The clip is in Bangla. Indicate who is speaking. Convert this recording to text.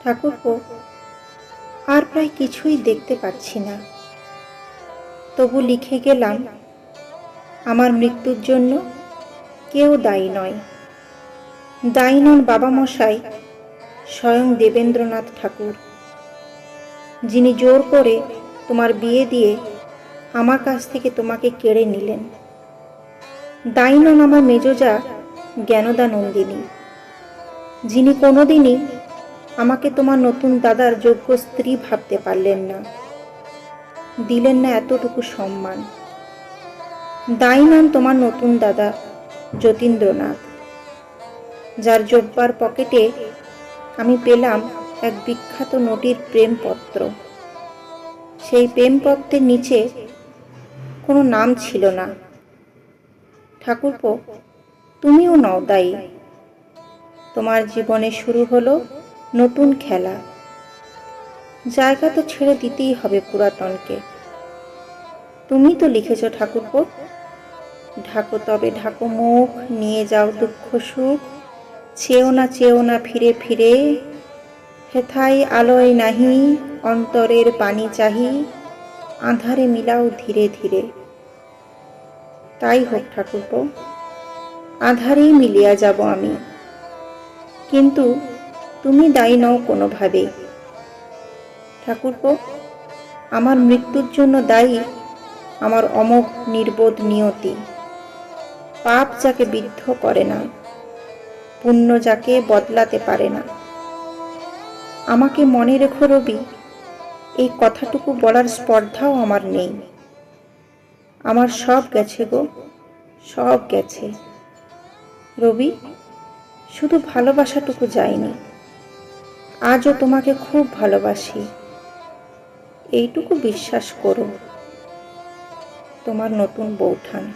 Speaker 1: ঠাকুরপো আর প্রায় কিছুই দেখতে পাচ্ছি না। তবু লিখে গেলাম, আমার মৃত্যুর জন্য কেউ দায়ী নয়। দায়ী নন বাবা মশাই স্বয়ং দেবেন্দ্রনাথ ঠাকুর, যিনি জোর করে তোমার বিয়ে দিয়ে আমার কাছ থেকে তোমাকে কেড়ে নিলেন। দায়ী নন আমার মেজজা জ্ঞানদা নন্দিনী যিনি কোনোদিনই আমাকে তোমার নতুন দাদার যোগ্য স্ত্রী ভাবতে পারলেন না। দিলেন না এতটুকু সম্মান। দায়ী নাম তোমার নতুন দাদা যতীন্দ্রনাথ। যার জব্বার পকেটে আমি পেলাম এক বিখ্যাত নটির প্রেমপত্র। সেই প্রেমপত্রের নিচে কোনো নাম ছিল না। ঠাকুরপো, তুমিও নও দায়ী। তোমার জীবনে শুরু হলো নতুন খেলা। জায়গা তো ছেড়ে দিতেই হবে পুরাতনকে। তুমি তো লিখেছ ঠাকুরপো। ঢাকো তবে ঢাকো মুখ, নিয়ে যাও দুঃখ সুখ। চেও না চেও না, ফিরে ফিরে। হেথাই আলোয় নাহি, অন্তরের পানি চাহি। আধারে মিলাও ধীরে ধীরে। তাই হোক ঠাকুরপো, আধারেই মিলিয়া যাব আমি। কিন্তু তুমি দায়ী নও কোনোভাবে ঠাকুরপো, আমার মৃত্যুর জন্য দায়ী আমার অমোঘ নির্বোধ নিয়তি। পাপ যাকে বিদ্ধ করে না, পুণ্য যাকে বদলাতে পারে না। আমাকে মনে রেখো রবি, এই কথাটুকু বলার স্পর্ধাও আমার নেই। আমার সব গেছে গো, সব গেছে। রবি, শুধু ভালোবাসাটুকু যায়নি। আজও তোমাকে খুব ভালোবাসি। এইটুকু বিশ্বাস করো। তোমার নতুন বৌঠান